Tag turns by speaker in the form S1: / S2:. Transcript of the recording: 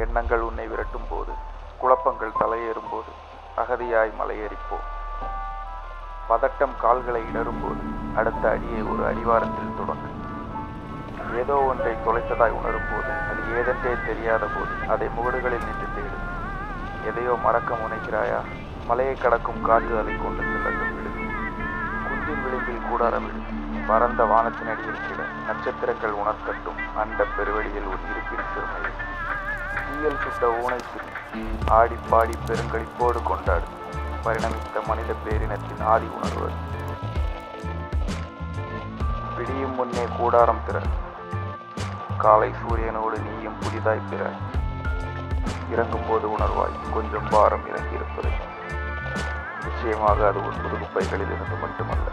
S1: எண்ணங்கள் உன்னை விரட்டும் போது குழப்பங்கள் தலையேறும் போது அகதியாய் மலையேறிப்போ பதட்டம் கால்களை இடரும் போது அடுத்த அடியை ஒரு அடிவாரத்தில் தொடங்கு. ஏதோ ஒன்றை தொலைத்ததாய் உணரும் போது அது ஏதென்றே தெரியாத போது அதை முகடுகளில் நின்று தேடு. எதையோ மறக்க முனைக்கிறாயா மலையை கடக்கும் காற்று அதை கொண்டு செல்லட்டும் விடு. குன்றின் விளிம்பில் கூடாரம் விடு. பரந்த வானத்தினடியில் கிட நட்சத்திரங்கள் உணர்த்தட்டும் அந்த பெருவெளியில் ஒரு இருப்பின் சிறுமையை தீயல் சுட்ட ஊனை சிரி ஆடி பாடி பெருங்களிப்போடு கொண்டாடு. பரிணமித்த மனித பேரினத்தின் ஆதி உணர்வு. விடியும் முன்னே கூடாரம் பிற காலை சூரியனோடு நீயும் புதிதாய் பிற. இறங்கும் போது உணர்வாய் கொஞ்சம் பாரம் இறங்கியிருப்பது. நிச்சயமாக அது உன் முதுகுப்பைகளில் இருந்து மட்டுமல்ல.